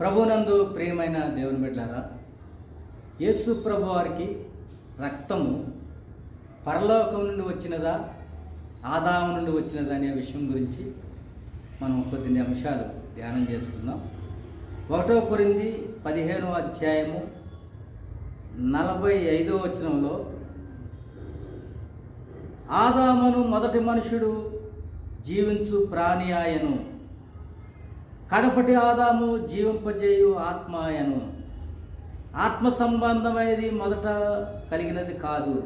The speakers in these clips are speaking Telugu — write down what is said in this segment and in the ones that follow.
ప్రభునందు ప్రియమైన దేవుని బిడ్డారా యేసు ప్రభు వారికి రక్తము పరలోకం నుండి వచ్చినదా ఆదాము నుండి వచ్చినదా అనే విషయం గురించి మనం కొద్ది అంశాలు ధ్యానం చేసుకుందాం. ఒకటో కొరింది పదిహేనో అధ్యాయము నలభై ఐదో వచనంలో ఆదామును మొదటి మనుషుడు జీవించు ప్రాణి ఆయను కడపటి ఆదాము జీవింపజేయు ఆత్మాయను ఆత్మ సంబంధమైనది మొదట కలిగినది కాదు.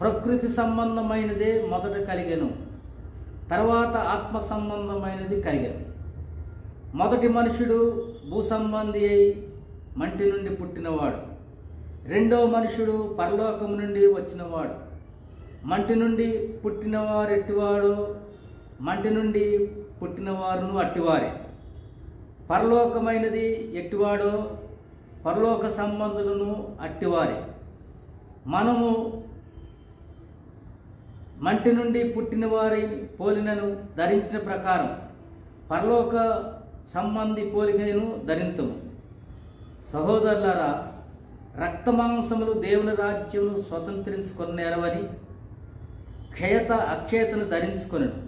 ప్రకృతి సంబంధమైనదే మొదట కలిగను. తర్వాత ఆత్మ సంబంధమైనది కలిగను. మొదటి మనుషుడు భూసంబంధి అయి మంటి నుండి పుట్టినవాడు. రెండో మనుషుడు పరలోకం నుండి వచ్చినవాడు. మంటి నుండి పుట్టినవారు ఎట్టివాడు మంటి నుండి పుట్టినవారును అట్టివారే. పరలోకమైనది ఎట్టివాడో పరలోక సంబంధులను అట్టివారి. మనము మంటి నుండి పుట్టిన వారి పోలినను ధరించిన ప్రకారం పరలోక సంబంధి పోలికను ధరింతము. సహోదరులారా రక్తమాంసములు దేవుని రాజ్యమును స్వతంత్రించుకొనేరవని క్షయత అక్షయతను ధరించుకొనను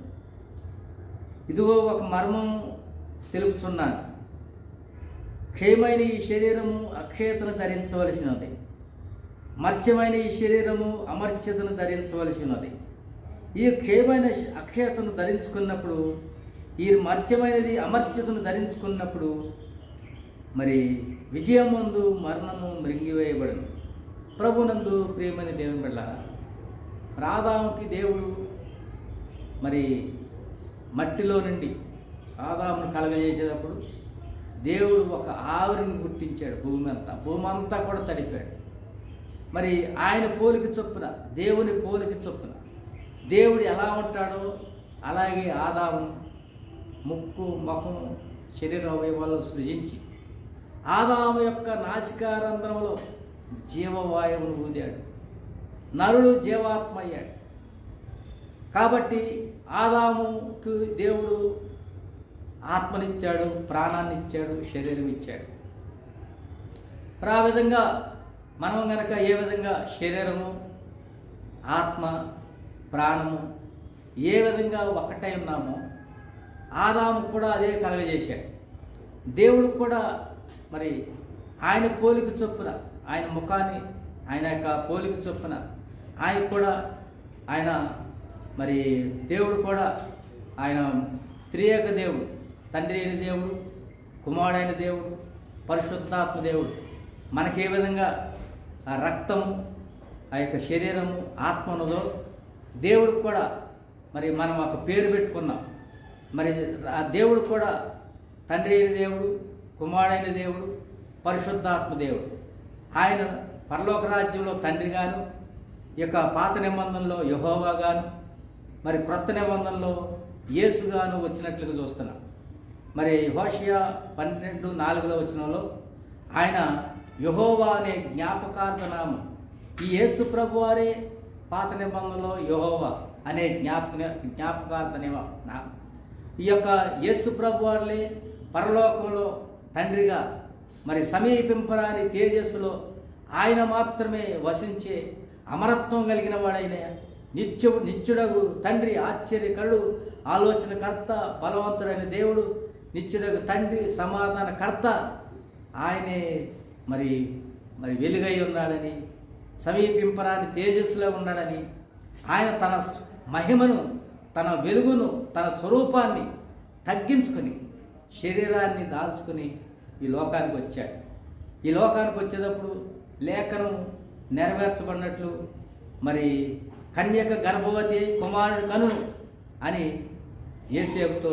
ఇదిగో ఒక మర్మం తెలుపుతున్నాను క్షయమైన ఈ శరీరము అక్షయతను ధరించవలసినది. మర్చ్యమైన ఈ శరీరము అమర్చ్యతను ధరించవలసినది. ఈ క్షయమైన అక్షయతను ధరించుకున్నప్పుడు ఈ మర్చ్యమైనది అమర్చ్యతను ధరించుకున్నప్పుడు మరి విజయం ముందు మరణము మృంగివేయబడను. ప్రభునందు ప్రియమైన దేవుని బిడ్డ రాధాముకి దేవుడు మరి మట్టిలో నుండి ఆదామును కలగజేసేటప్పుడు దేవుడు ఒక ఆవిరిని గుర్తించాడు భూమి అంతా భూమి అంతా కూడా తడిపాడు. మరి ఆయన పోలిక చొప్పున దేవుని పోలిక చొప్పున దేవుడు ఎలా ఉంటాడో అలాగే ఆదాము ముక్కు ముఖం శరీర అవయవాలు సృజించి ఆదాము యొక్క నాసికారంధ్రంలో జీవవాయువును ఊదాడు. నరుడు జీవాత్మ అయ్యాడు. కాబట్టి ఆదాముకు దేవుడు ఆత్మనిచ్చాడు ప్రాణాన్ని ఇచ్చాడు శరీరం ఇచ్చాడు మరి ఆ విధంగా మనం గనక ఏ విధంగా శరీరము ఆత్మ ప్రాణము ఏ విధంగా ఒకటై ఉన్నామో ఆదాము కూడా అదే కలగజేశాడు దేవుడు కూడా మరి ఆయన పోలిక చొప్పున ఆయన ముఖాన్ని ఆయన యొక్క పోలిక చొప్పున ఆయన కూడా ఆయన మరి దేవుడు కూడా ఆయన త్రియేక దేవుడు. తండ్రి అయిన దేవుడు కుమారుడైన దేవుడు పరిశుద్ధాత్మ దేవుడు. మనకే విధంగా ఆ రక్తము ఆ యొక్క శరీరము ఆత్మ ఉన్నదో దేవుడికి కూడా మరి మనం ఒక పేరు పెట్టుకున్నాం. మరి ఆ దేవుడు కూడా తండ్రి అయిన దేవుడు కుమారుడైన దేవుడు పరిశుద్ధాత్మ దేవుడు. ఆయన పరలోక రాజ్యంలో తండ్రిగాను ఈ యొక్క పాత నిబంధనలో యహోవా గాను మరి క్రొత్త నిబంధనలో యేసుగాను వచ్చినట్లుగా చూస్తున్నాం. మరి హోషియా పన్నెండు నాలుగులో వచ్చినలో ఆయన యహోవా అనే జ్ఞాపకార్థ నామం. ఈ యేసు ప్రభు వారే పాత నిబంధనలో యహోవా అనే జ్ఞాప జ్ఞాపకార్థ నిమ- నామం. ఈ యొక్క యేసు ప్రభు వారిలే పరలోకంలో తండ్రిగా మరి సమీపింపరాని తేజస్సులో ఆయన మాత్రమే వసించే అమరత్వం కలిగిన వాడైన నిత్యు నిత్యుడగు తండ్రి ఆశ్చర్యకరుడు ఆలోచనకర్త బలవంతుడైన దేవుడు నిత్యుడగు తండ్రి సమాధాన కర్త ఆయనే మరి మరి వెలుగై ఉన్నాడని సమీపింపరాని తేజస్సులో ఉన్నాడని ఆయన తన మహిమను తన వెలుగును తన స్వరూపాన్ని తగ్గించుకొని శరీరాన్ని దాల్చుకుని ఈ లోకానికి వచ్చాడు. ఈ లోకానికి వచ్చేటప్పుడు లేఖనం నెరవేర్చబడినట్లు మరి కన్యక గర్భవతి కుమారుడు కను అని ఏసేపుతో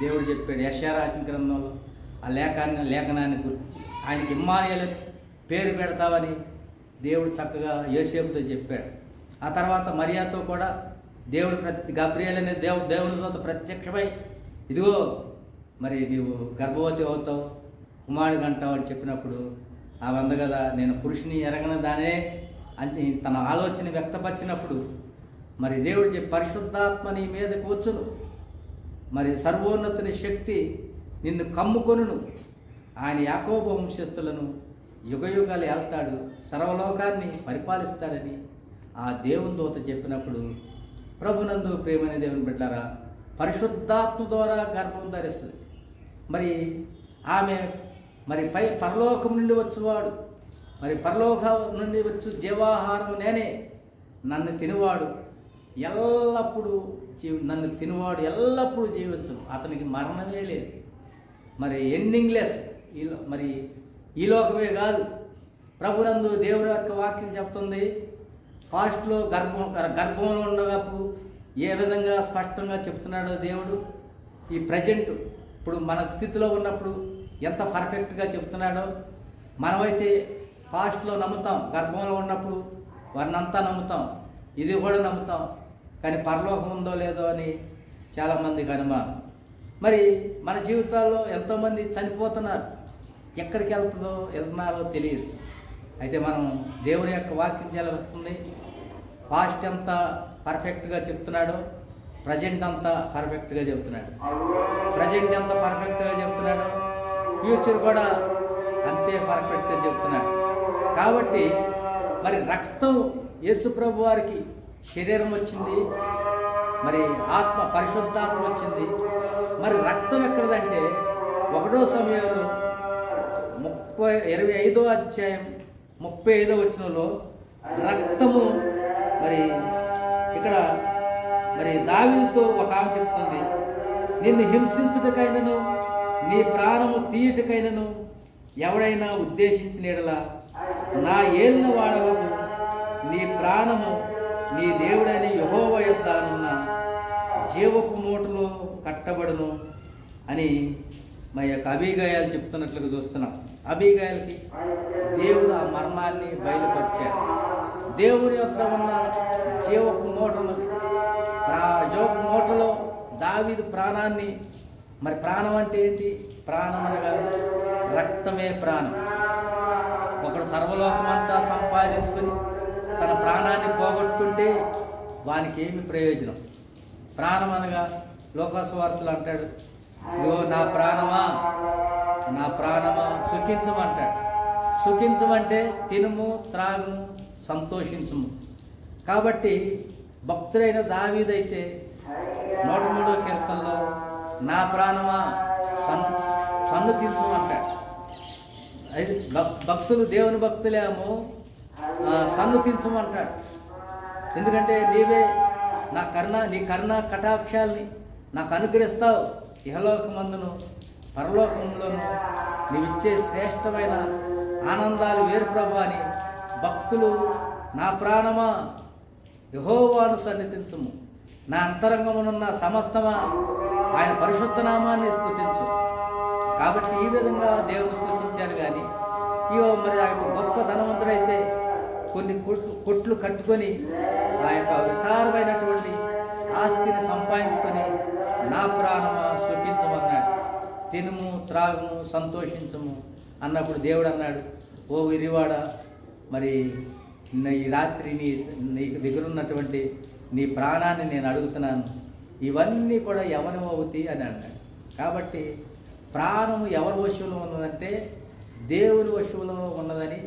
దేవుడు చెప్పాడు యశా రాసిన గ్రంథంలో ఆ లేఖాన్ని లేఖనాన్ని గుర్తి ఆయనకి ఇమ్మానియలని పేరు పెడతావని దేవుడు చక్కగా యోసేపుతో చెప్పాడు. ఆ తర్వాత మరియాతో కూడా దేవుడు ప్రతి గబ్రియల్ అనే దేవు దేవుడితో ప్రత్యక్షమై ఇదిగో మరి నీవు గర్భవతి అవుతావు కుమారుడు అంటావు అని చెప్పినప్పుడు ఆ వంద కదా నేను పురుషుని ఎరగన దానే అని తన ఆలోచన వ్యక్తపరిచినప్పుడు మరి దేవుడు చెప్పి పరిశుద్ధాత్మ నీ మీద కూర్చును. మరి సర్వోన్నతుని శక్తి నిన్ను కమ్ముకొనును. ఆయన యాకోబు వంశస్థులను యుగయుగాలు ఏళ్తాడు సర్వలోకాన్ని పరిపాలిస్తాడని ఆ దేవుని దూత చెప్పినప్పుడు ప్రభునందు ప్రేమైన దేవుని బిడ్డారా పరిశుద్ధాత్మ ద్వారా గర్భం ధరిస్తుంది. మరి ఆమె మరి పై పరలోకం నుండి వచ్చేవాడు మరి పరలోకం నుండి వచ్చి జీవాహారం నేనే నన్ను తినివాడు ఎల్లప్పుడూ జీవి నన్ను తినవాడు ఎల్లప్పుడూ జీవించను. అతనికి మరణమే లేదు. మరి ఎండింగ్లెస్ ఈ మరి ఈ లోకమే కాదు. ప్రభునందు దేవుని యొక్క వాక్యం చెప్తుంది ఫాస్ట్లో గర్భం గర్భంలో ఉన్నప్పుడు ఏ విధంగా స్పష్టంగా చెప్తున్నాడో దేవుడు ఈ ప్రజెంట్ ఇప్పుడు మన స్థితిలో ఉన్నప్పుడు ఎంత పర్ఫెక్ట్గా చెప్తున్నాడో మనమైతే ఫాస్ట్లో నమ్ముతాం. గర్భంలో ఉన్నప్పుడు వారిని అంతా నమ్ముతాం. ఇది కూడా నమ్ముతాం. కానీ పరలోకం ఉందో లేదో అని చాలామందికి అనుమానం మరి మన జీవితాల్లో ఎంతోమంది చనిపోతున్నారు? ఎక్కడికి వెళ్తుందో వెళ్తున్నారో తెలియదు. అయితే మనం దేవుని యొక్క వాక్యం చాలా వస్తుంది. పాస్ట్ ఎంత పర్ఫెక్ట్గా చెప్తున్నాడో ప్రజెంట్ అంతా పర్ఫెక్ట్గా చెప్తున్నాడు. ప్రజెంట్ ఎంత పర్ఫెక్ట్గా చెప్తున్నాడో ఫ్యూచర్ కూడా అంతే పర్ఫెక్ట్గా చెప్తున్నాడు. కాబట్టి మరి రక్తం యేసుప్రభు వారికి శరీరం వచ్చింది మరి ఆత్మ పరిశుద్ధాత్మ వచ్చింది. మరి రక్తం ఎక్కడదంటే ఒకటో సమయంలో ముప్పై ఇరవై ఐదో అధ్యాయం ముప్పై ఐదో వచనంలో రక్తము మరి ఇక్కడ మరి దావితో ఒక ఆమె చెప్తుంది నిన్ను హింసించుటకైనను నీ ప్రాణము తీయుటకైనను ఎవడైనా ఉద్దేశించిన ఎడల నా ఏలిన వాడవకు నీ ప్రాణము నీ దేవుడని యహోవ యొద్దనున్న జీవపు మూటలు కట్టబడును అని మా యొక్క అభిగాయాలు చెప్తున్నట్లుగా చూస్తున్నాం. అభిగాయాలకి దేవుడు ఆ మర్మాన్ని బయలుపరిచాడు. దేవుని యొక్క ఉన్న జీవపు మూటలు ఆ జీవపు మూటలో దావిదు ప్రాణాన్ని మరి ప్రాణం అంటే ఏంటి? ప్రాణం అనగా రక్తమే ప్రాణం. ఒకడు సర్వలోకమంతా సంపాదించుకొని తన ప్రాణాన్ని పోగొట్టుకుంటే వానికి ఏమి ప్రయోజనం? ప్రాణం అనగా లోకాసువార్తలు అంటాడు. ఇదిగో నా ప్రాణమా? నా ప్రాణమా? సుఖించమంటాడు. సుఖించమంటే తినుము త్రాగుము సంతోషించము. కాబట్టి భక్తుడైన దావీదైతే నూట మూడో కీర్తనలో నా ప్రాణమా? సన్ సన్నుతించమంటాడు అయితే భక్- భక్తులు దేవుని భక్తులేమో సన్నుతించమంటాడు ఎందుకంటే నీవే నా కర్ణ నీ కర్ణ కటాక్షాల్ని నాకు అనుగ్రహిస్తావు. ఇహలోకమందును పరలోకంలోను నీవిచ్చే శ్రేష్టమైన ఆనందాలు వేరు ప్రభు అని భక్తులు నా ప్రాణమా యహోవాను సన్నిధించము. నా అంతరంగమునున్న సమస్తమా ఆయన పరిశుద్ధ నామాన్ని స్థుతించు కాబట్టి ఈ విధంగా దేవుని స్థుతించాను కానీ ఇవో మరి ఆ యొక్క గొప్ప ధనవంతుడైతే కొన్ని కొట్లు కొట్లు కట్టుకొని ఆ యొక్క విస్తారమైనటువంటి ఆస్తిని సంపాదించుకొని నా ప్రాణమా సుఖించమన్నాడు. తినుము త్రాగుము సంతోషించము అన్నప్పుడు దేవుడు అన్నాడు ఓ విరివాడ మరి ఈ రాత్రి నీ నీకు దగ్గరున్నటువంటి నీ ప్రాణాన్ని నేను అడుగుతున్నాను. ఇవన్నీ కూడా ఎవరి అవుతాయి అని అన్నాడు. కాబట్టి ప్రాణము ఎవరి వశువులో ఉన్నదంటే దేవుని వశువులో ఉన్నదని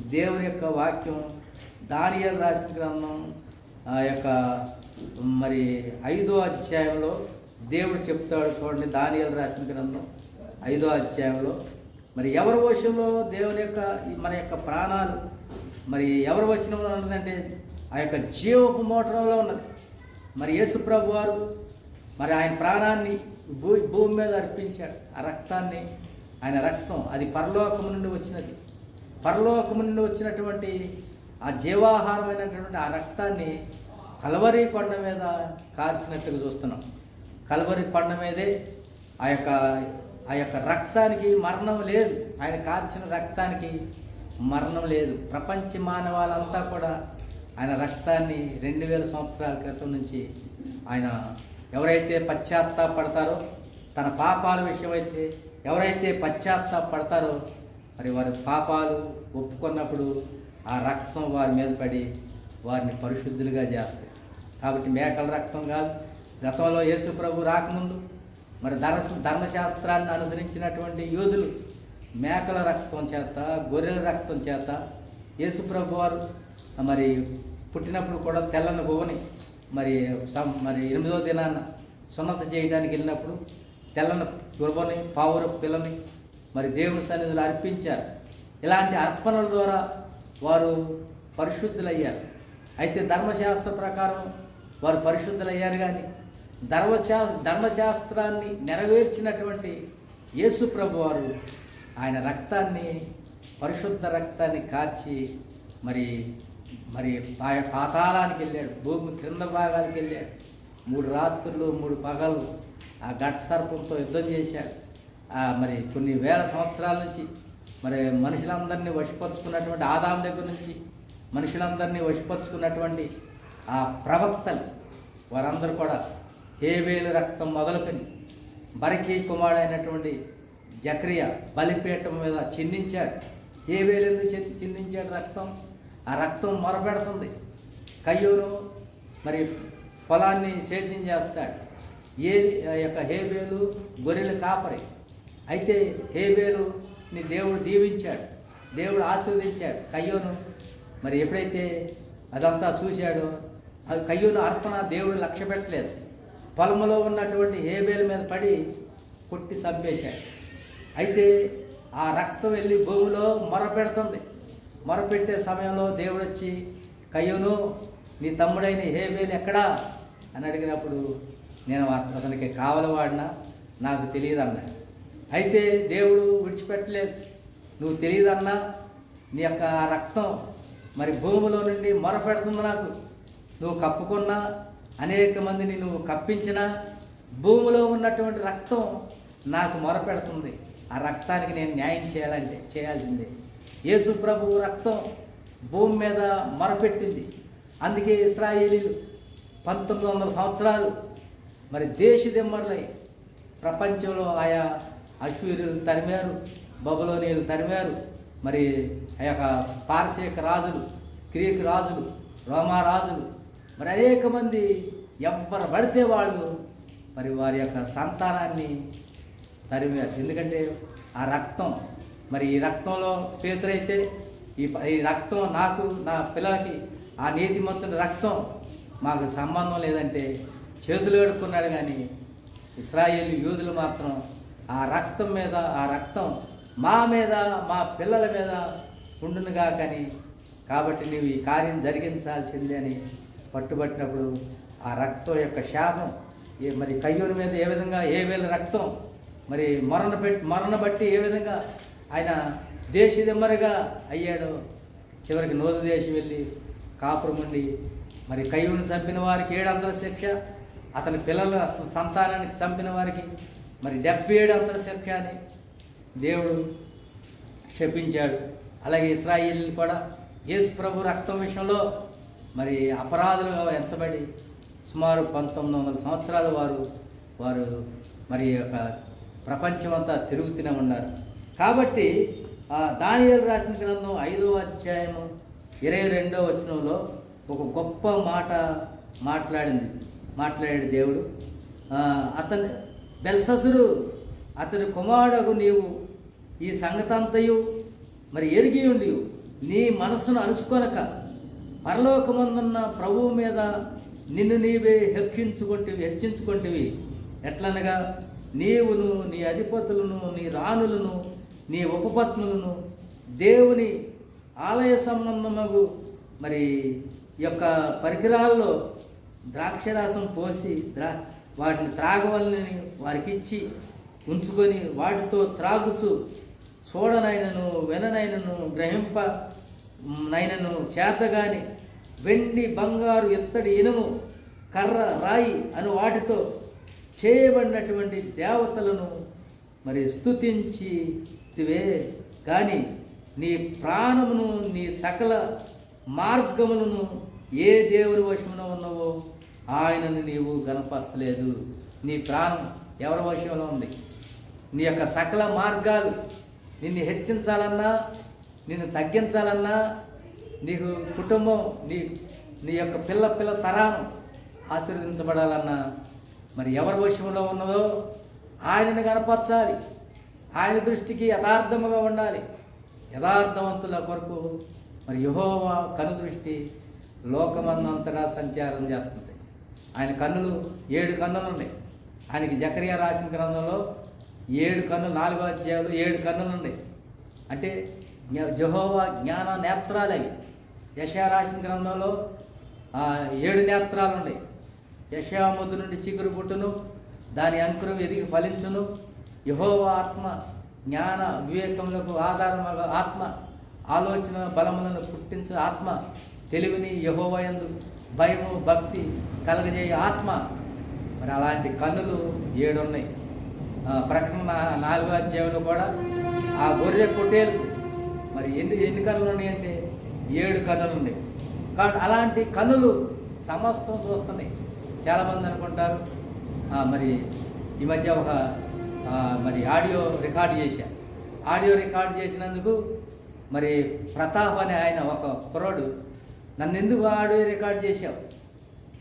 దేవుని యొక్క వాక్యం దానియలు రాసిన గ్రంథం ఆ యొక్క మరి ఐదో అధ్యాయంలో దేవుడు చెప్తాడు చూడండి దానియలు రాసిన గ్రంథం ఐదో అధ్యాయంలో. మరి ఎవరి వశంలో దేవుని యొక్క మన యొక్క ప్రాణాలు మరి ఎవరి వచనంలో ఉన్నదంటే ఆ యొక్క జీవపు మోటంలో ఉన్నది. మరి యేసు ప్రభు వారు మరి ఆయన ప్రాణాన్ని భూ భూమి మీద అర్పించాడు. ఆ రక్తాన్ని ఆయన రక్తం అది పరలోకము నుండి వచ్చినది. పరలోకము నుండి వచ్చినటువంటి ఆ జీవాహారమైనటువంటి ఆ రక్తాన్ని కలవరి కొండ మీద కాల్చినట్టుగా చూస్తున్నాం. కలవరి కొండ మీదే ఆ యొక్క ఆ యొక్క రక్తానికి మరణం లేదు. ఆయన కాల్చిన రక్తానికి మరణం లేదు. ప్రపంచ మానవాళ్ళంతా కూడా ఆయన రక్తాన్ని రెండు వేల సంవత్సరాల క్రితం నుంచి ఆయన ఎవరైతే పశ్చాత్తాపడతారో తన పాపాల విషయమైతే ఎవరైతే పశ్చాత్తాపడతారో మరి వారి పాపాలు ఒప్పుకున్నప్పుడు ఆ రక్తం వారి మీద పడి వారిని పరిశుద్ధులుగా చేస్తాయి. కాబట్టి మేకల రక్తం కాదు గతంలో యేసు ప్రభు రాకముందు మరి ధర్మ ధర్మశాస్త్రాన్ని అనుసరించినటువంటి యోధులు మేకల రక్తం చేత గొర్రెల రక్తం చేత యేసుప్రభు వారు మరి పుట్టినప్పుడు కూడా తెల్లని గువ్వని మరి సం- మరి ఎనిమిదో దినాన సున్నత చేయడానికి వెళ్ళినప్పుడు తెల్లని గుర్బని పావుర పిల్లని మరి దేవుని సన్నిధిలో అర్పించారు. ఇలాంటి అర్పణల ద్వారా వారు పరిశుద్ధులయ్యారు. అయితే ధర్మశాస్త్ర ప్రకారం వారు పరిశుద్ధులయ్యారు కానీ ధర్మశా ధర్మశాస్త్రాన్ని నెరవేర్చినటువంటి యేసు ప్రభు వారు ఆయన రక్తాన్ని పరిశుద్ధ రక్తాన్ని కార్చి మరి మరి పాతాళానికి వెళ్ళాడు. భూమి క్రింద భాగానికి వెళ్ళాడు. మూడు రాత్రులు మూడు పగలు ఆ ఘట సర్పంతో యుద్ధం చేశాడు. మరి కొన్ని వేల సంవత్సరాల నుంచి మరి మనుషులందరినీ వశపరుచుకున్నటువంటి ఆదాం దగ్గర నుంచి మనుషులందరినీ వశపరుచుకున్నటువంటి ఆ ప్రవక్తలు వారందరూ కూడా హేవేలు రక్తం మొదలుకొని బరకీ కుమారుడైనటువంటి జక్రియ బలిపీఠం మీద చిందించాడు. హేవేలు ఎందుకు చిందించాడు రక్తం? ఆ రక్తం మొరపెడుతుంది. కయ్యూరు మరి పొలాన్ని సేద్యం చేస్తాడు. ఏ ఆ యొక్క హేబేలు గొర్రెలు కాపరి. అయితే హేబేలుని దేవుడు దీవించాడు. దేవుడు ఆశీర్వదించాడు. కయ్యోను మరి ఎప్పుడైతే అదంతా చూశాడో అది కయ్యూను అర్పణ దేవుడు లక్ష్య పెట్టలేదు. పొలంలో ఉన్నటువంటి హేబేల మీద పడి కొట్టి చంపేశాడు. అయితే ఆ రక్తం వెళ్ళి భూమిలో మొరపెడుతుంది. మొరపెట్టే సమయంలో దేవుడు వచ్చి కయ్యూను నీ తమ్ముడైన హేబేలు ఎక్కడా? అని అడిగినప్పుడు నేను అతనికి కావలవాడినా? నాకు తెలియదు అన్నాడు అయితే దేవుడు విడిచిపెట్టలేదు. నువ్వు తెలియదన్నా నీ యొక్క ఆ రక్తం మరి భూమిలో నుండి మొరపెడుతుంది నాకు. నువ్వు కప్పుకున్నా అనేక మందిని నువ్వు కప్పించినా భూమిలో ఉన్నటువంటి రక్తం నాకు మొరపెడుతుంది. ఆ రక్తానికి నేను న్యాయం చేయాలంటే చేయాల్సిందే. యేసు ప్రభు రక్తం భూమి మీద మొరపెట్టింది. అందుకే ఇస్రాయేలీలు పంతొమ్మిది వందల సంవత్సరాలు మరి దేశ దేశదిమ్మరులై ప్రపంచంలో ఆయా అశ్వీరులు తరిమారు బబులోనీయులు తరిమారు మరి ఆ యొక్క పారసీక రాజులు గ్రీక్ రాజులు రోమా రాజులు మరి అనేక మంది ఎవ్వరు పడితే వాళ్ళు మరి వారి యొక్క సంతానాన్ని తరిమారు. ఎందుకంటే ఆ రక్తం మరి ఈ రక్తంలో పేతురైతే ఈ ఈ రక్తం నాకు నా పిల్లలకి ఆ నీతిమంతుని రక్తం మాకు సంబంధం లేదంటే చేతులు కడుక్కున్నాడు కానీ ఇస్రాయేల్ యూదులు మాత్రం ఆ రక్తం మీద ఆ రక్తం మా మీద మా పిల్లల మీద ఉండునుగా కానీ. కాబట్టి నీవు ఈ కార్యం జరిగించాల్సిందే అని పట్టుబట్టినప్పుడు ఆ రక్తం యొక్క శాపం ఏ మరి కయ్యూరు మీద ఏ విధంగా ఏ వేల రక్తం మరి మరణ పెట్టి మరణ బట్టి ఏ విధంగా ఆయన దేశదిమ్మరిగా అయ్యాడు చివరికి నోదు దేశం వెళ్ళి కాపురం ఉండి మరి కయ్యూని చంపిన వారికి ఏడంతల శిక్ష అతని పిల్లల సంతానానికి చంపిన వారికి మరి డెబ్బై ఏడు అంతల శిక్ష దేవుడు క్షపించాడు. అలాగే ఇస్రాయిల్ని కూడా యేసు ప్రభు రక్తం విషయంలో మరి అపరాధులుగా ఎంచబడి సుమారు పంతొమ్మిది వందల సంవత్సరాల వారు వారు మరి యొక్క ప్రపంచమంతా తిరుగుతూనే ఉన్నారు. కాబట్టి ఆ రాసిన గ్రంథం ఐదో అధ్యాయము ఇరవై రెండో వచనంలో ఒక గొప్ప మాట మాట్లాడింది. మాట్లాడాడు దేవుడు. ఆ, అతని బెల్ససురు అతని కుమారుడకు నీవు ఈ సంగతంతయు మరి ఎరిగి ఉండి నీ మనసును అలుసుకొనక పరలోకమందున్న ప్రభువు మీద నిన్ను నీవే హెచ్చించుకుంటేవి హెచ్చించుకుంటేవి. ఎట్లనగా నీవును నీ అధిపతులను నీ రాణులను నీ ఉపపత్నులను దేవుని ఆలయ సంబంధమగు మరి యొక్క పరికరాల్లో ద్రాక్షరాసం పోసి ద్రా వాటిని త్రాగవలని వారికి ఇచ్చి ఉంచుకొని వాటితో త్రాగుచు చూడనైనను విననైనను గ్రహింప నైనను చేతగాని వెండి బంగారు ఎత్తడి ఇనుము కర్ర రాయి అని వాటితో చేయబడినటువంటి దేవతలను మరి స్తుతించితివే. కానీ నీ ప్రాణమును నీ సకల మార్గములను ఏ దేవుని వశమున ఉన్నవో ఆయనను నీవు గనపరచలేదు నీ ప్రాణం ఎవరి వశంలో ఉంది? నీ యొక్క సకల మార్గాలు నిన్ను హెచ్చించాలన్నా నిన్ను తగ్గించాలన్నా నీకు కుటుంబం నీ నీ యొక్క పిల్ల పిల్ల తరాను ఆశీర్వదించబడాలన్నా మరి ఎవరి వశంలో ఉన్నదో ఆయనను కనపరచాలి ఆయన దృష్టికి యథార్థముగా ఉండాలి. యథార్థవంతుల కొరకు మరి యహోవా కను దృష్టి లోకమందంతటా సంచారం చేస్తుంది. ఆయన కన్నులు ఏడు కన్నులు ఉన్నాయి. ఆయనకి జకరియా రాసిన గ్రంథంలో ఏడు కన్నులు నాలుగో అధ్యాయులు ఏడు కన్నులు ఉన్నాయి. అంటే జహోవా జ్ఞాన నేత్రాలు అవి యశా రాసిన గ్రంథంలో ఏడు నేత్రాలు ఉన్నాయి. యశాముద్దు నుండి చిగురు పుట్టును దాని అంకురం ఎదిగి ఫలించును. యహోవా ఆత్మ జ్ఞాన వివేకములకు ఆధారముగా ఆత్మ ఆలోచన బలములను పుట్టించు ఆత్మ తెలివిని యహోవయందు భయము భక్తి కలగజేయ ఆత్మ. మరి అలాంటి కన్నులు ఏడున్నాయి. ప్రకటన నాలుగో అధ్యాయంలో కూడా ఆ గొర్రె పొట్టేలు. మరి ఎన్ని ఎన్ని కన్నులు ఉన్నాయంటే ఏడు కన్నులు ఉన్నాయి. కాబట్టి అలాంటి కన్నులు సమస్తం చూస్తున్నాయి. చాలామంది అనుకుంటారు. మరి ఈ మధ్య ఒక మరి ఆడియో రికార్డు చేశా. ఆడియో రికార్డు చేసినందుకు మరి ప్రతాప్ అనే ఆయన ఒక కుర్రాడు నన్ను ఎందుకు ఆడియో రికార్డు చేశావు?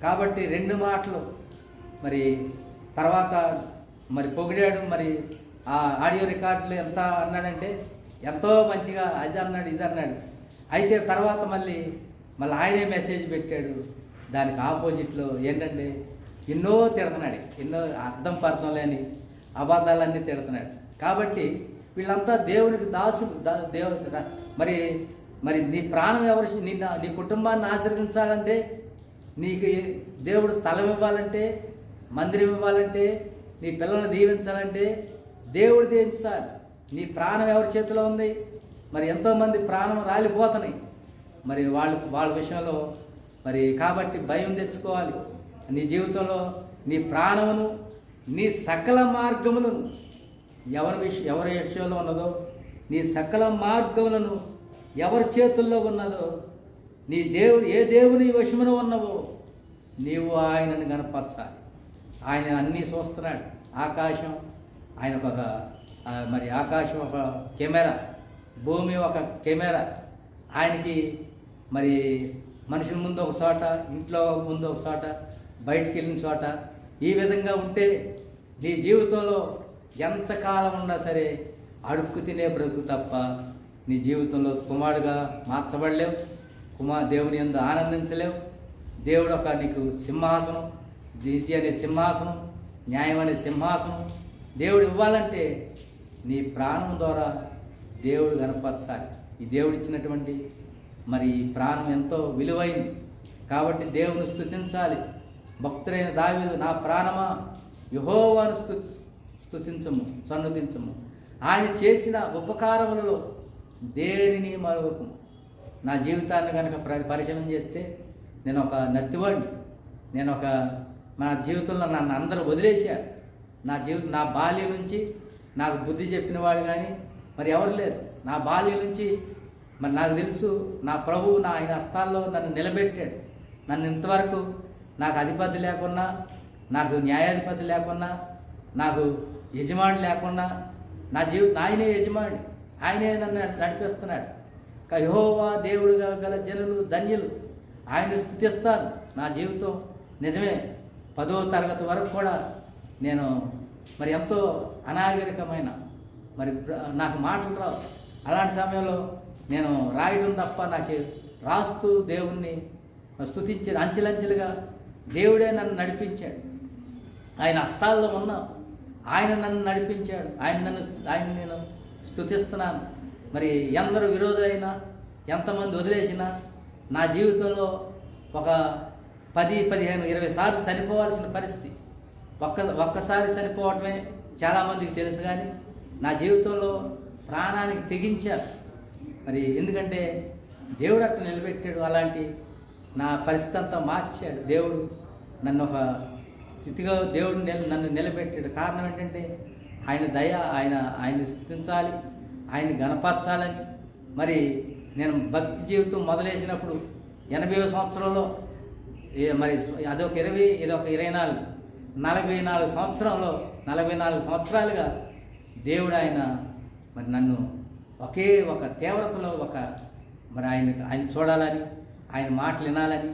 కాబట్టి రెండు మాటలు. మరి తర్వాత మరి పొగిడాడు మరి ఆ ఆడియో రికార్డులు ఎంత అన్నాడంటే ఎంతో మంచిగా అది అన్నాడు ఇది అన్నాడు. అయితే తర్వాత మళ్ళీ మళ్ళీ ఆయనే మెసేజ్ పెట్టాడు. దానికి ఆపోజిట్లో ఏంటంటే ఎన్నో తిడుతున్నాడు ఎన్నో అర్థం పర్థం లేని అబద్ధాలన్నీ తిడుతున్నాడు. కాబట్టి వీళ్ళంతా దేవునికి దాసులు దా- మరి మరి నీ ప్రాణం ఎవరు నీ నీ కుటుంబాన్ని ఆశీర్వదించాలంటే నీకు దేవుడు స్థలం ఇవ్వాలంటే మందిరం ఇవ్వాలంటే నీ పిల్లల్ని దీవించాలంటే దేవుడు దీవించాలి. నీ ప్రాణం ఎవరి చేతిలో ఉంది? మరి ఎంతోమంది ప్రాణం రాలిపోతున్నాయి. మరి వాళ్ళు వాళ్ళ విషయంలో మరి కాబట్టి భయం తెచ్చుకోవాలి. నీ జీవితంలో నీ ప్రాణమును నీ సకల మార్గములను ఎవరి విష ఎవరి విషయంలో ఉన్నదో నీ సకల మార్గములను ఎవరి చేతుల్లో ఉన్నదో నీ దేవుడు ఏ దేవుని వశమున ఉన్నవో నీవు ఆయనను కనపరచాలి ఆయన అన్నీ చూస్తున్నాడు. ఆకాశం ఆయన ఒక మరి ఆకాశం ఒక కెమెరా భూమి ఒక కెమెరా. ఆయనకి మరి మనుషుల ముందు ఒక చోట ఇంట్లో ముందు ఒక చోట బయటికి వెళ్ళిన చోట ఈ విధంగా ఉంటే నీ జీవితంలో ఎంతకాలం ఉన్నా సరే అడుక్కు తినే బ్రతుకు తప్ప నీ జీవితంలో కుమారుడుగా మార్చబడలేవు. కుమార్ దేవుని ఎందు ఆనందించలేవు. దేవుడు ఒక నీకు సింహాసనం నీతి అనే సింహాసనం న్యాయం అనే సింహాసనం. దేవుడు ఇవ్వాలంటే నీ ప్రాణం ద్వారా దేవుడు కనపరచాలి ఈ దేవుడు ఇచ్చినటువంటి మరి ఈ ప్రాణం ఎంతో విలువైంది. కాబట్టి దేవుని స్థుతించాలి భక్తులైన దావీలు నా ప్రాణమా? యహోవాను స్తు స్తుతించము సన్నుతించము. ఆయన చేసిన ఉపకారములలో దేనిని మరొకము నా జీవితాన్ని కనుక పరిచయం చేస్తే నేను ఒక నత్తివాడిని. నేను ఒక నా జీవితంలో నన్ను అందరూ వదిలేశారు. నా జీవితం నా బాల్యం నుంచి నాకు బుద్ధి చెప్పిన వాడు కానీ మరి ఎవరు లేరు. నా బాల్యం నుంచి మరి నాకు తెలుసు నా ప్రభువు నా ఆయన హస్తాల్లో నన్ను నిలబెట్టాడు. నన్ను ఇంతవరకు నాకు అధిపతి లేకున్నా నాకు న్యాయాధిపతి లేకున్నా నాకు యజమాని లేకున్నా నా జీవితం ఆయనే యజమాని. ఆయనే నన్ను నడిపిస్తున్నాడు. యహోవా దేవుడుగా గల జనులు ధన్యులు ఆయన స్థుతిస్తాను నా జీవితం నిజమే. పదో తరగతి వరకు కూడా నేను మరి ఎంతో అనాగరికమైన మరి నాకు మాటలు రావు. అలాంటి సమయంలో నేను రాయడం తప్ప నాకు రాస్తూ దేవుణ్ణి స్థుతించి అంచెలంచెలుగా దేవుడే నన్ను నడిపించాడు. ఆయన హస్తాల్లో ఉన్నా ఆయన నన్ను నడిపించాడు. ఆయన నన్ను ఆయన నేను స్థుతిస్తున్నాను మరి ఎందరు విరోధులైనా ఎంతమంది వదిలేసినా నా జీవితంలో ఒక పది పదిహేను ఇరవై సార్లు చనిపోవాల్సిన పరిస్థితి. ఒక్క ఒక్కసారి చనిపోవటమే చాలామందికి తెలుసు కానీ నా జీవితంలో ప్రాణానికి తెగించారు. మరి ఎందుకంటే దేవుడు అక్కడ నిలబెట్టాడు అలాంటి నా పరిస్థితి అంతా మార్చాడు. దేవుడు నన్ను ఒక స్థితిగా దేవుడు నన్ను నిలబెట్టాడు. కారణం ఏంటంటే ఆయన దయ ఆయన ఆయన్ని స్థుతించాలి ఆయన్ని గణపరచాలని మరి నేను భక్తి జీవితం మొదలేసినప్పుడు ఎనభై సంవత్సరంలో మరి అదొక ఇరవై ఇదొక ఇరవై నాలుగు. నలభై నాలుగు సంవత్సరంలో నలభై నాలుగు సంవత్సరాలుగా దేవుడు ఆయన మరి నన్ను ఒకే ఒక తీవ్రతలో ఒక మరి ఆయన ఆయన చూడాలని ఆయన మాటలు వినాలని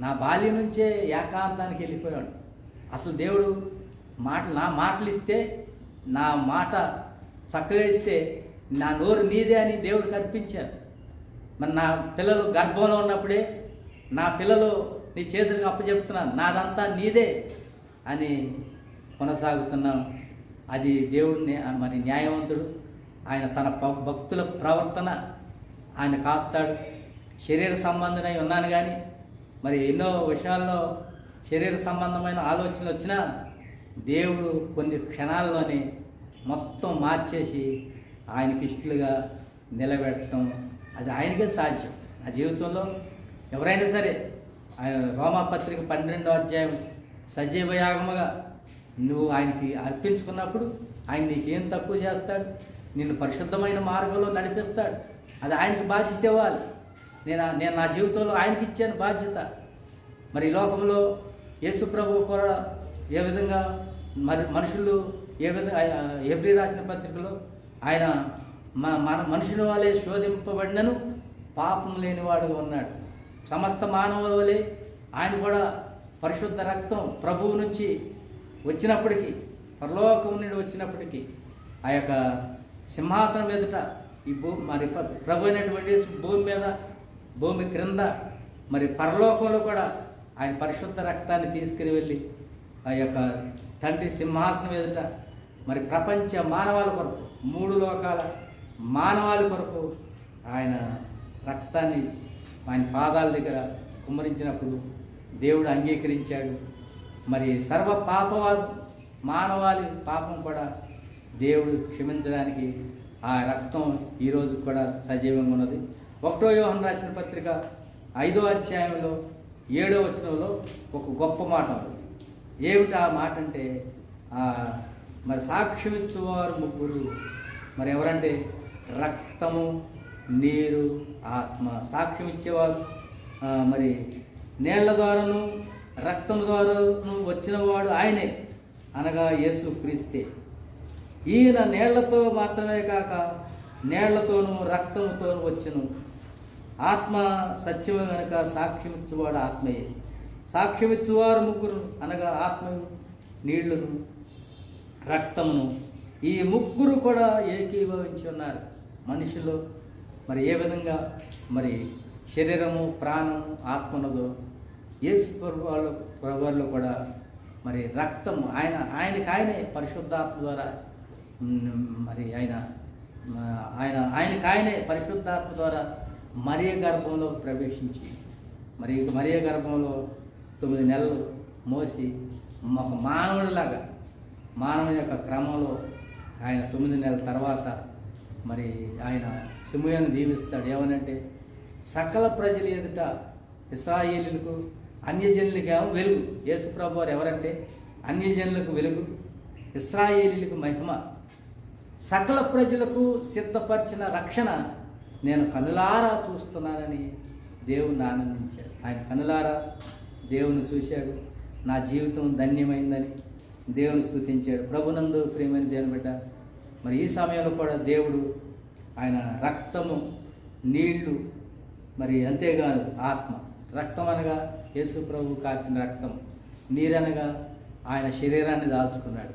నా బాల్యం నుంచే ఏకాంతానికి వెళ్ళిపోయాడు. అసలు దేవుడు మాటలు నా మాటలు ఇస్తే నా మాట చక్కగా ఇస్తే నా నోరు నీదే అని దేవుడు కనిపించారు. మరి నా పిల్లలు గర్భంలో ఉన్నప్పుడే నా పిల్లలు నీ చేతులకు అప్పచెప్తున్నాను నాదంతా నీదే అని కొనసాగుతున్నాం. అది దేవుడిని మరి న్యాయవంతుడు ఆయన తన భక్తుల ప్రవర్తన ఆయన కాస్తాడు. శరీర సంబంధమై ఉన్నాను కానీ మరి ఎన్నో విషయాల్లో శరీర సంబంధమైన ఆలోచనలు వచ్చినా దేవుడు కొన్ని క్షణాల్లోనే మొత్తం మార్చేసి ఆయనకి ఇష్టలుగా నిలబెట్టడం అది ఆయనకే సాధ్యం. నా జీవితంలో ఎవరైనా సరే ఆయన రోమాపత్రిక పన్నెండో అధ్యాయం సజీవయాగముగా నువ్వు ఆయనకి అర్పించుకున్నప్పుడు ఆయన నీకేం తక్కువ చేస్తాడు? నిన్ను పరిశుద్ధమైన మార్గంలో నడిపిస్తాడు. అది ఆయనకి బాధ్యత ఇవ్వాలి. నేను నేను నా జీవితంలో ఆయనకి ఇచ్చాను బాధ్యత. మరి ఈ లోకంలో యేసు ప్రభు కూడా ఏ విధంగా మరి మనుషులు ఏ విధంగా ఎబ్రి రాసిన పత్రికలో ఆయన మా మన మనుషుల వలె శోధింపబడినను పాపం లేనివాడు ఉన్నాడు. సమస్త మానవుల వలె ఆయన కూడా పరిశుద్ధ రక్తం ప్రభువు నుంచి వచ్చినప్పటికీ పరలోకం నుండి వచ్చినప్పటికీ ఆ యొక్క సింహాసనం ఎదుట ఈ భూమి మరి ప్రభు అయినటువంటి భూమి మీద భూమి క్రింద మరి పరలోకంలో కూడా ఆయన పరిశుద్ధ రక్తాన్ని తీసుకుని వెళ్ళి ఆ యొక్క తండ్రి సింహాసనం ఎదుట మరి ప్రపంచ మానవాల కొరకు మూడు లోకాల మానవాళి కొరకు ఆయన రక్తాన్ని ఆయన పాదాల దగ్గర కుమ్మరించినప్పుడు దేవుడు అంగీకరించాడు. మరి సర్వ పాపవా మానవాళి పాపం కూడా దేవుడు క్షమించడానికి ఆ రక్తం ఈరోజు కూడా సజీవంగా ఉన్నది. ఒకటో యోహన్ రాసిన పత్రిక ఐదో అధ్యాయంలో ఏడో వచనంలో ఒక గొప్ప మాట ఉంది. ఏమిటి ఆ మాట అంటే మరి సాక్ష్యం ఇచ్చేవారు ముగ్గురు. మరి ఎవరంటే? రక్తము నీరు ఆత్మ. సాక్ష్యం ఇచ్చేవారు. మరి నీళ్ళ ద్వారాను రక్తం ద్వారాను వచ్చినవాడు ఆయనే. అనగా యేసు క్రీస్తే. ఈయన నీళ్ళతో మాత్రమే కాక నీళ్ళతోనూ రక్తముతోనూ వచ్చును. ఆత్మ సత్యము సాక్ష్యం ఇచ్చేవాడు ఆత్మయే. సాక్ష్యమిచ్చువారు ముగ్గురు అనగా ఆత్మను నీళ్ళను రక్తమును. ఈ ముగ్గురు కూడా ఏకీభవించి ఉన్నారు. మనిషిలో మరి ఏ విధంగా? మరి శరీరము ప్రాణము ఆత్మనదో యేసు ప్రభువాళ్ళు ప్రభువాళ్ళు కూడా మరి రక్తం ఆయన ఆయనకి ఆయనే పరిశుద్ధాత్మ ద్వారా మరి ఆయన ఆయన ఆయనకి ఆయనే పరిశుద్ధాత్మ ద్వారా మరియ గర్భంలో ప్రవేశించి మరి మరియ గర్భంలో తొమ్మిది నెలలు మోసి ఒక మానవుడిలాగా మానవుని యొక్క క్రమంలో ఆయన తొమ్మిది నెలల తర్వాత మరి ఆయన సిమయాన్ని దీవిస్తాడు. ఏమనంటే సకల ప్రజల ఎదుట ఇస్రాయేలీలకు అన్యజనులకు ఏమో వెలుగు. యేసుప్రభు వారు ఎవరంటే? అన్యజనులకు వెలుగు ఇస్రాయేలీలకు మహిమ. సకల ప్రజలకు సిద్ధపరిచిన రక్షణ నేను కనులారా చూస్తున్నానని దేవుణ్ణి ఆనందించాడు. ఆయన కనులారా? దేవుని చూశాడు. నా జీవితం ధన్యమైందని దేవుని స్థుతించాడు ప్రభునందు ప్రేమని దేవుని బిడ్డ మరి ఈ సమయంలో కూడా దేవుడు ఆయన రక్తము నీళ్ళు మరి అంతేకాదు ఆత్మ రక్తం అనగా యేసు ప్రభు కార్చిన రక్తం నీరనగా ఆయన శరీరాన్ని దాల్చుకున్నాడు.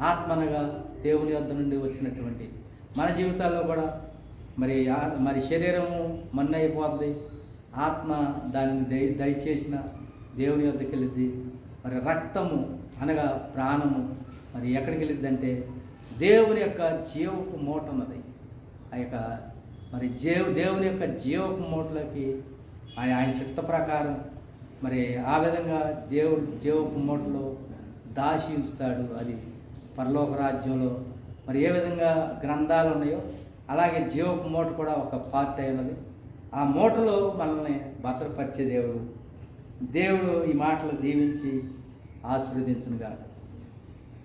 ఆత్మ అనగా దేవుని వద్ద నుండి వచ్చినటువంటి మన జీవితాల్లో కూడా మరి ఆ- మరి శరీరము మన్నైపోద్ది. ఆత్మ దానిని దయ దయచేసిన దేవుని వద్దకు వెళ్ళిద్ది. మరి రక్తము అనగా ప్రాణము. మరి ఎక్కడికి వెళ్ళిద్దంటే దేవుని యొక్క జీవపు మూట ఉన్నది. ఆ యొక్క మరి జీవ దేవుని యొక్క జీవపు మూటలోకి ఆయన ఆయన చిత్త ప్రకారం మరి ఆ విధంగా దేవుడు జీవపు మూటలో దాచి ఉంచుతాడు అది పరలోక రాజ్యంలో. మరి ఏ విధంగా గ్రంథాలు ఉన్నాయో అలాగే జీవపు మూట కూడా ఒక పార్ట్ అయినది ఆ మూటలో మనల్ని భద్రపరిచే దేవుడు దేవుడు ఈ మాటలు దీవించి ఆశీర్వదించునుగాక.